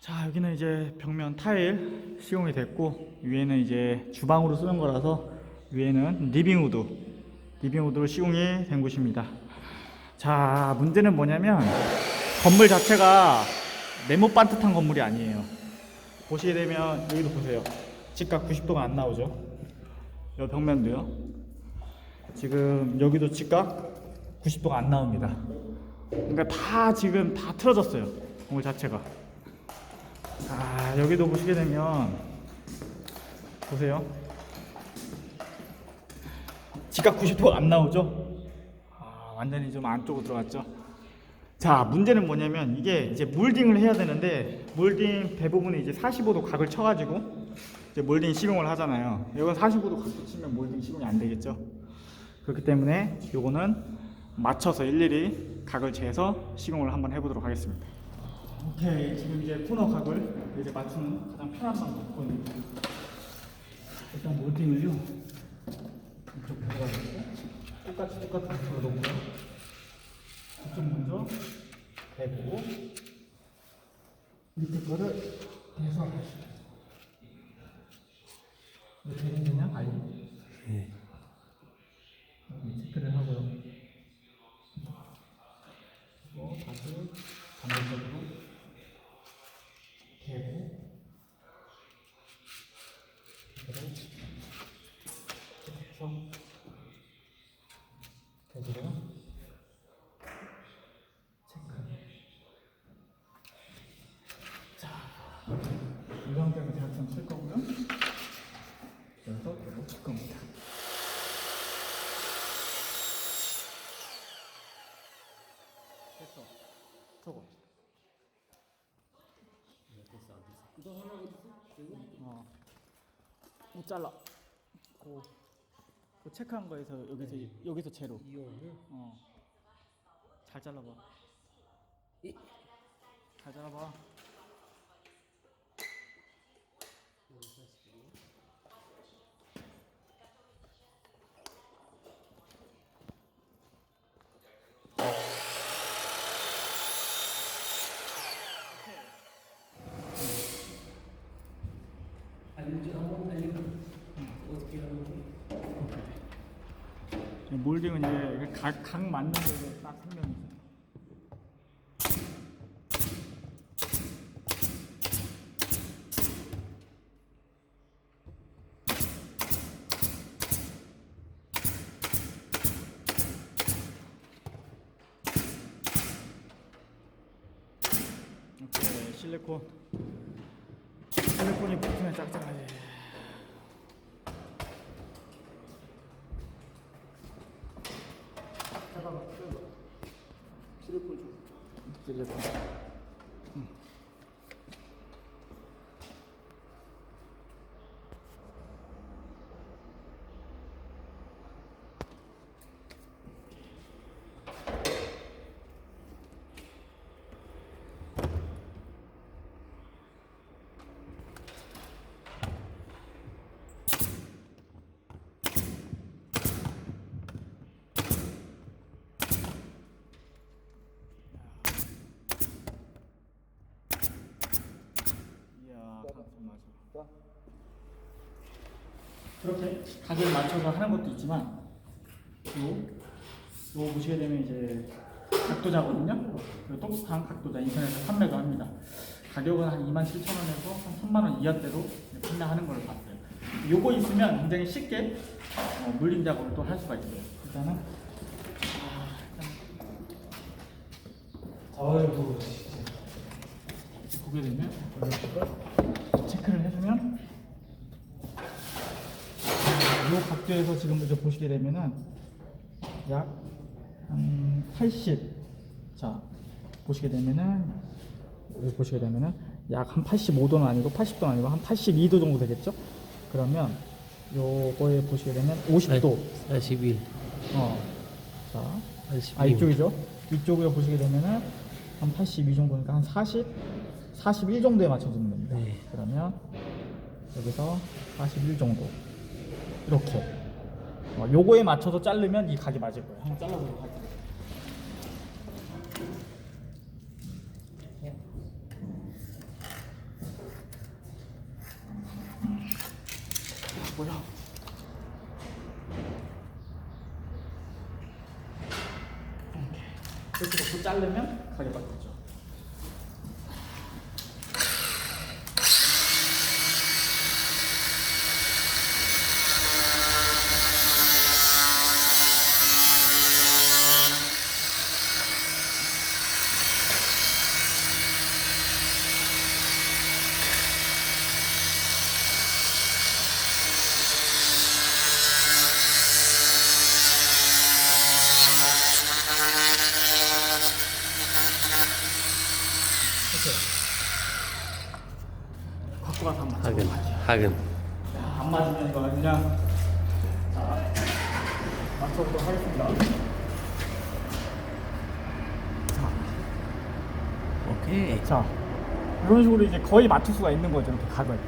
자 여기는 이제 벽면 타일 시공이 됐고 위에는 이제 주방으로 쓰는 거라서 위에는 리빙우드 리빙우드로 시공이 된 곳입니다. 자 문제는 뭐냐면 건물 자체가 네모 반듯한 건물이 아니에요. 보시게 되면 여기도 보세요. 직각 90도가 안 나오죠? 이 벽면도요. 지금 여기도 직각 90도가 안 나옵니다. 그러니까 다 지금 다 틀어졌어요. 건물 자체가 아 여기도 보시게 되면 보세요. 직각 90도가 안 나오죠? 아 완전히 좀 안쪽으로 들어갔죠? 자 문제는 뭐냐면 이게 이제 몰딩을 해야 되는데 몰딩 대부분이 이제 45도 각을 쳐가지고 이제 몰딩 시공을 하잖아요. 이건 45도 각도 치면 몰딩 시공이 안 되겠죠? 그렇기 때문에 요거는 맞춰서 일일이 각을 재서 시공을 한번 해보도록 하겠습니다 오케이 지금 이제 코너 각을 이제 맞추는 가장 편한 방법은 일단 몰딩을요. 이렇게 들어가지고 똑같이 똑같은 각도로 놓고요. 이쪽 먼저 대고 밑에 거를 대서 이렇게 되냐 아니 예. 여기 체크를 하고요. 그리고 다시 반대쪽으로 대고요. 체크 자이 상태로 대학생 칠 거고요. 그래서 대고 칠 겁니다. 됐어. 저거 어. 못 잘라. 고, 그 체크한 거에서 여기서 여기서 제로. 이거를 어. 잘 잘라봐. 잘 잘라봐. 알려줘 한번 알려줘 어떻게 하는 거 몰딩은 이제 각, 각 맞는 거에 딱 설명이 있어. 오케이 실리콘 실리콘이 붙으면 짝짝하지 실리콘 좀 실리콘 이야 맞아 그렇게 각을 맞춰서 하는 것도 있지만 요, 요 보시게 되면 이제 각도자거든요? 그 똑똑한 각도자 인터넷에서 판매도 합니다. 가격은 한 27,000원에서 한 3만원 이하대로 판매하는 걸 봤어요. 요거 있으면 굉장히 쉽게 어, 물림 작업을 또 할 수가 있어요. 일단은. 아, 일단 아이고 보게 되면 체크를 해주면 이 각도에서 지금 이제 보시게 되면은 약한 80. 자 보시게 되면은 여기 보시게 되면은 약 한 85도는 아니고 80도는 아니고 한 82도 정도 되겠죠? 그러면 요거에 보시게 되면 50도. 41 어. 자, 82 아 이쪽이죠. 이쪽에 보시게 되면은 한 82 정도니까 한 40, 41 정도에 맞춰주는 겁니다. 네. 그러면 여기서 41 정도 이렇게 어, 요거에 맞춰서 자르면 이 각이 맞을 거예요. 한번 잘라보도록 할게요. 뭐야? 이렇게 놓고 자르면 가게 바뀌죠. 갖고 가서 한번. 하근 자, 안 맞으면 이거 그냥 자 맞춰보도록 하겠습니다. 자, 오케이 자 이런 식으로 이제 거의 맞출 수가 있는 거죠 이렇게 각을.